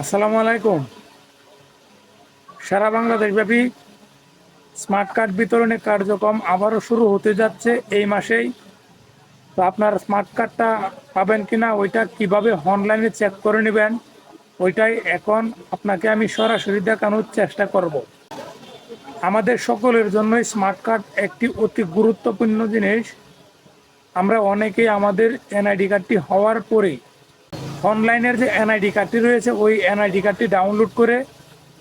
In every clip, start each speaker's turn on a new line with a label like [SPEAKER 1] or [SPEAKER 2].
[SPEAKER 1] আসসালামু আলাইকুম। সারা বাংলাদেশব্যাপী smart card বিতরণের কার্যক্রম আবারও শুরু হতে যাচ্ছে এই মাসেই। তো আপনার স্মার্ট কার্ডটা পাবেন কিনা ওইটা কীভাবে অনলাইনে চেক করে নেবেন, ওইটাই এখন আপনাকে আমি সরাসরি দেখানোর চেষ্টা করব। আমাদের সকলের জন্যই স্মার্ট কার্ড একটি অতি গুরুত্বপূর্ণ জিনিস। আমরা অনেকেই আমাদের এনআইডি কার্ডটি হওয়ার পরেই অনলাইনের যে এনআইডি কার্ডটি রয়েছে, ওই এনআইডি কার্ডটি ডাউনলোড করে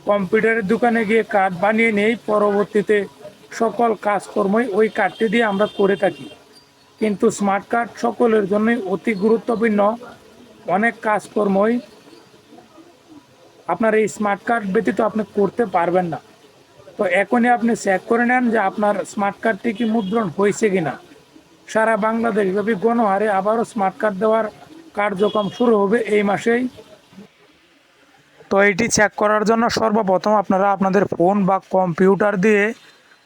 [SPEAKER 1] কম্পিউটারের দোকানে গিয়ে কার্ড বানিয়ে নেই পরবর্তীতে সকল কাজকর্মই ওই কার্ডটি দিয়ে আমরা করে থাকি। কিন্তু স্মার্ট কার্ড সকলের জন্যই অতি গুরুত্বপূর্ণ। অনেক কাজকর্মই আপনার এই স্মার্ট কার্ড ব্যতীত আপনি করতে পারবেন না। তো এখনই আপনি চেক করে নেন যে আপনার স্মার্ট কার্ডটি কি মুদ্রণ হয়েছে কিনা। সারা বাংলাদেশব্যাপী গণহারে আবারও স্মার্ট কার্ড দেওয়ার কার্যক্রম শুরু হবে এই মাসেই। তো এটি চেক করার জন্য সর্বপ্রথম আপনারা আপনাদের ফোন বা কম্পিউটার দিয়ে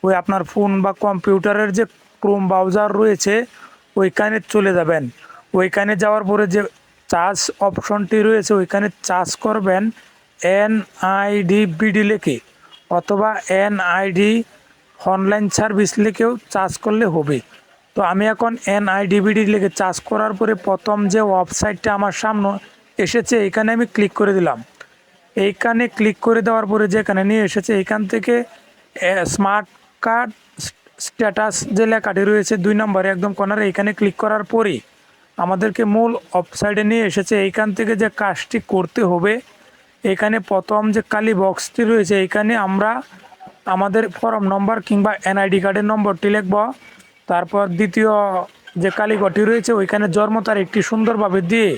[SPEAKER 1] ওই আপনার ফোন বা কম্পিউটারের যে ক্রোম ব্রাউজার রয়েছে, ওইখানে চলে যাবেন। ওইখানে যাওয়ার পরে যে চার্জ অপশনটি রয়েছে, ওইখানে চার্জ করবেন এন আইডি বিডি লিখে, অথবা এন আইডি অনলাইন সার্ভিস লিখেও চার্জ করলে হবে। তো আমি এখন এন আইডিবিডি লিখে চার্জ করার পরে প্রথম যে ওয়েবসাইটটা আমার সামনে এসেছে, এখানে আমি ক্লিক করে দিলাম। এইখানে ক্লিক করে দেওয়ার পরে যেখানে নিয়ে এসেছে এখান থেকে স্মার্ট কার্ড স্ট্যাটাস যে লেখাটি রয়েছে দুই নম্বরে একদম কর্নারে এখানে ক্লিক করার পরেই আমাদেরকে মূল ওয়েবসাইটে নিয়ে এসেছে। এইখান থেকে যে কাজটি করতে হবে, এখানে প্রথম যে কালি বক্সটি রয়েছে এখানে আমরা আমাদের ফর্ম নম্বর কিংবা এনআইডি কার্ডের নম্বরটি লিখব। তারপর দ্বিতীয় যে কালীঘরটি রয়েছে, ওইখানে জন্ম তারিখটি সুন্দরভাবে দিয়ে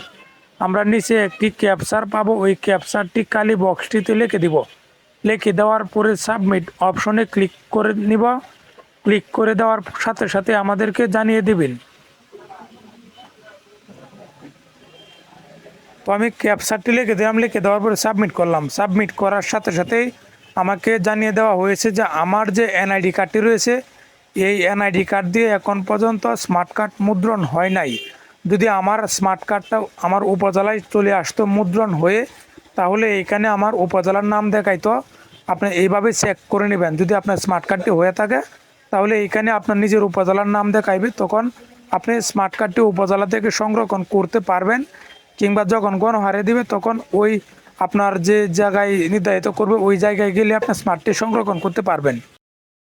[SPEAKER 1] আমরা নিচে একটি ক্যাপচার পাবো। ওই ক্যাপচারটি কালি বক্সটিতে লিখে দিব। লিখে দেওয়ার পরে সাবমিট অপশনে ক্লিক করে নিব। ক্লিক করে দেওয়ার সাথে সাথে আমাদেরকে জানিয়ে দিবেন। তো আমি ক্যাপচারটি লিখে দিলাম। লিখে দেওয়ার পরে সাবমিট করলাম। সাবমিট করার সাথে সাথেই আমাকে জানিয়ে দেওয়া হয়েছে যে আমার যে এনআইডি কার্ডটি রয়েছে এই এনআইডি কার্ড দিয়ে এখন পর্যন্ত স্মার্ট কার্ড মুদ্রণ হয় নাই। যদি আমার স্মার্ট কার্ডটা আমার উপজেলায় চলে আসতো মুদ্রণ হয়ে, তাহলে এখানে আমার উপজেলার নাম দেখাইতো। আপনি এইভাবে চেক করে নেবেন। যদি আপনার স্মার্ট কার্ডটি হয়ে থাকে, তাহলে এইখানে আপনার নিজের উপজেলার নাম দেখাইবে। তখন আপনি স্মার্ট কার্ডটি উপজেলা থেকে সংরক্ষণ করতে পারবেন, কিংবা যখন গণহারে দিবে, তখন ওই আপনার যে জায়গায় নির্ধারিত করবে, ওই জায়গায় গেলে আপনার স্মার্টটি সংরক্ষণ করতে পারবেন।